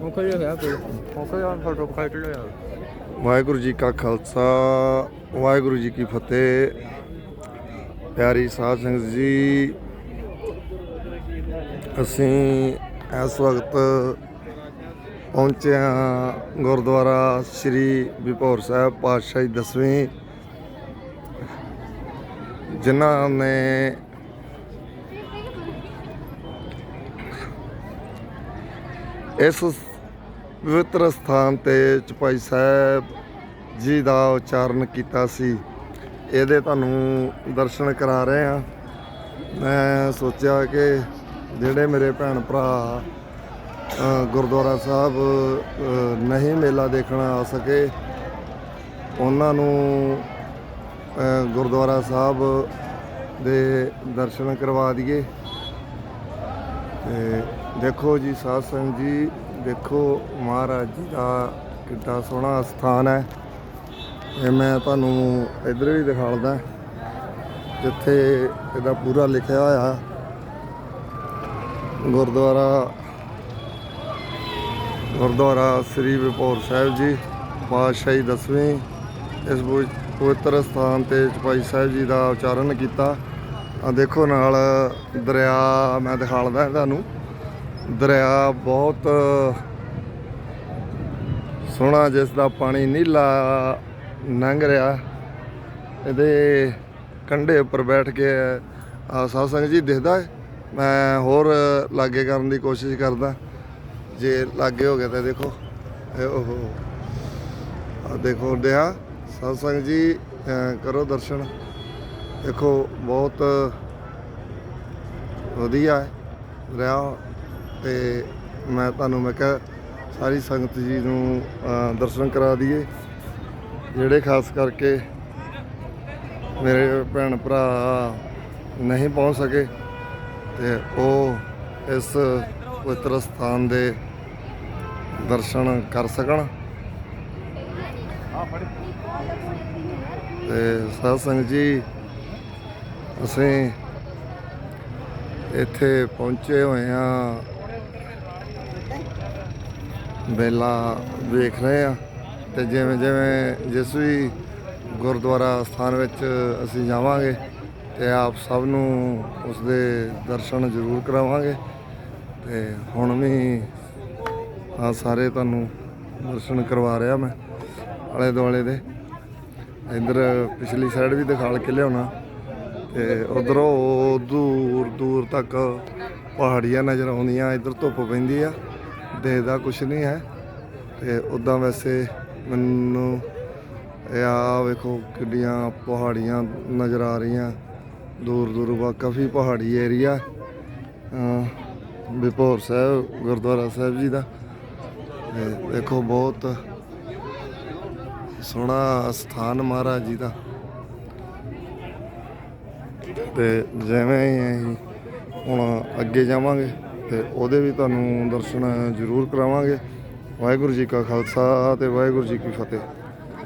ਮੁੱਖ ਜਿਹਾ ਗਿਆ ਕੋਈ ਮੁੱਖ ਜਿਹਾ ਫੋਟੋ ਖਾਈ ਲਿਆ ਵਾਹਿਗੁਰੂ ਜੀ ਕਾ ਖਾਲਸਾ, ਵਾਹਿਗੁਰੂ ਜੀ ਕੀ ਫਤਿਹ। ਪਿਆਰੀ ਸਾਧ ਸੰਗਤ ਜੀ, ਅਸੀਂ ਇਸ ਵਕਤ ਪਹੁੰਚੇ ਹਾਂ ਗੁਰਦੁਆਰਾ ਸ੍ਰੀ ਵਿਭੋਰ ਸਾਹਿਬ ਪਾਤਸ਼ਾਹੀ ਦਸਵੀਂ। ਜਿਨ੍ਹਾਂ ਨੇ ਇਸ ਪਵਿੱਤਰ ਸਥਾਨ ਤੇ ਚਪਾਈ ਸਾਹਿਬ ਜੀ ਦਾ ਉਚਾਰਨ ਕੀਤਾ ਸੀ। ਇਹਦੇ ਤੁਹਾਨੂੰ ਦਰਸ਼ਨ ਕਰਾ ਰਹੇ ਆ ਮੈਂ ਸੋਚਿਆ ਕਿ ਜਿਹੜੇ ਮੇਰੇ ਭੈਣ ਭਰਾ ਗੁਰਦੁਆਰਾ ਸਾਹਿਬ ਨਹੀਂ ਮੇਲਾ ਦੇਖਣ ਆ ਸਕੇ, ਉਹਨਾਂ ਨੂੰ ਗੁਰਦੁਆਰਾ ਸਾਹਿਬ ਦੇ ਦਰਸ਼ਨ ਕਰਵਾ ਦਈਏ। ਤੇ ਦੇਖੋ ਜੀ, ਸਾਧ ਸੰਗਤ ਜੀ, ਦੇਖੋ ਮਹਾਰਾਜ ਜੀ ਦਾ ਕਿੰਨਾ ਸੋਹਣਾ ਸਥਾਨ ਹੈ। ਇਹ ਮੈਂ ਤੁਹਾਨੂੰ ਇੱਧਰ ਵੀ ਦਿਖਾਉਂਦਾ, ਜਿੱਥੇ ਇਹਦਾ ਪੂਰਾ ਲਿਖਿਆ ਹੋਇਆ ਗੁਰਦੁਆਰਾ ਗੁਰਦੁਆਰਾ ਸ੍ਰੀ ਵਿਭੋਰ ਸਾਹਿਬ ਜੀ, ਪਾਤਸ਼ਾਹੀ ਦਸਵੀਂ, ਇਸ ਪਵਿ- ਪਵਿੱਤਰ ਸਥਾਨ ਤੇ ਚਪਾਈ ਸਾਹਿਬ ਜੀ ਦਾ ਉਚਾਰਨ ਕੀਤਾ। ਆ ਦੇਖੋ ਨਾਲ ਦਰਿਆ ਮੈਂ ਦਿਖਾਲਦਾ ਤੁਹਾਨੂੰ। ਦਰਿਆ ਬਹੁਤ ਸੋਹਣਾ ਜਿਸ ਦਾ ਪਾਣੀ ਨੀਲਾ ਲੰਘ ਰਿਹਾ। ਇਹਦੇ ਕੰਢੇ ਉੱਪਰ ਬੈਠ ਕੇ ਆ ਸਾਧ ਜੀ ਦਿਖਦਾ ਹੈ। ਮੈਂ ਹੋਰ ਲਾਗੇ ਕਰਨ ਦੀ ਕੋਸ਼ਿਸ਼ ਕਰਦਾ। ਜੇ ਲਾਗੇ ਹੋ ਗਿਆ ਤਾਂ ਦੇਖੋ। ਇਹ ਓਹੋ। ਆ ਦੇਖੋ ਦਿਆ ਸਾਧ ਜੀ ਕਰੋ ਦਰਸ਼ਨ। ਦੇਖੋ, ਬਹੁਤ ਵਧੀਆ ਰਿਹਾ ਤੇ ਮੈਂ ਤੁਹਾਨੂੰ, ਮੈਂ ਕਿਹਾ ਸਾਰੀ ਸੰਗਤ ਜੀ ਨੂੰ ਦਰਸ਼ਨ ਕਰਾ ਦਈਏ। ਜਿਹੜੇ ਖਾਸ ਕਰਕੇ ਮੇਰੇ ਭੈਣ ਭਰਾ ਨਹੀਂ ਪਹੁੰਚ ਸਕੇ ਤੇ ਉਹ ਇਸ ਪਵਿੱਤਰ ਸਥਾਨ ਦੇ ਦਰਸ਼ਨ ਕਰ ਸਕਣ। ਤੇ ਸਾਧ ਸੰਗਤ ਜੀ ਅਸੀਂ ਇੱਥੇ ਪਹੁੰਚੇ ਹੋਏ ਆ ਬੇਲਾ ਵੇਖ ਰਹੇ ਆ ਤੇ ਜਿਵੇਂ ਜਿਵੇਂ ਜਿਸ ਵੀ ਗੁਰਦੁਆਰਾ ਸਥਾਨ ਵਿੱਚ ਅਸੀਂ ਜਾਵਾਂਗੇ ਤੇ ਆਪ ਸਭ ਨੂੰ ਉਸ ਦੇ ਦਰਸ਼ਨ ਜ਼ਰੂਰ ਕਰਾਵਾਂਗੇ ਤੇ ਹੁਣ ਵੀ ਆ ਸਾਰੇ ਤੁਹਾਨੂੰ ਦਰਸ਼ਨ ਕਰਵਾ ਰਿਹਾ ਮੈਂ ਆਲੇ ਦੁਆਲੇ ਦੇ। ਇੱਧਰ ਪਿਛਲੀ ਸਾਈਡ ਵੀ ਦਿਖਾਲ ਕੇ ਲਿਆਉਣਾ। ਤੇ ਉਧਰੋਂ ਦੂਰ ਦੂਰ ਤੱਕ ਪਹਾੜੀਆਂ ਨਜ਼ਰ ਆਉਂਦੀਆਂ, ਇੱਧਰ ਧੁੱਪ ਪੈਂਦੀ ਆ, ਦੇਖਦਾ ਕੁਛ ਨਹੀਂ ਹੈ। ਤੇ ਉਦਾਂ ਵੈਸੇ ਮੈਨੂੰ ਆ ਵੇਖੋ ਕਿੱਡੀਆਂ ਪਹਾੜੀਆਂ ਨਜ਼ਰ ਆ ਰਹੀਆਂ। ਦੂਰ ਦੂਰ ਵਾ, ਕਾਫੀ ਪਹਾੜੀ ਏਰੀਆ। ਵਿਭੋਰ ਸਾਹਿਬ, ਗੁਰਦੁਆਰਾ ਸਾਹਿਬ ਜੀ ਦਾ। ਤੇ ਦੇਖੋ ਬਹੁਤ ਸੋਹਣਾ ਸਥਾਨ ਮਹਾਰਾਜ ਜੀ ਦਾ। ਤੇ ਜਿਵੇਂ ਅਸੀਂ ਹੁਣ ਅੱਗੇ ਜਾਵਾਂਗੇ ਤੇ ਉਹਦੇ ਵੀ ਤੁਹਾਨੂੰ ਦਰਸ਼ਨ ਜ਼ਰੂਰ ਕਰਾਵਾਂਗੇ। ਵਾਹਿਗੁਰੂ ਜੀ ਕਾ ਖਾਲਸਾ ਤੇ ਵਾਹਿਗੁਰੂ ਜੀ ਕੀ ਫਤਿਹ।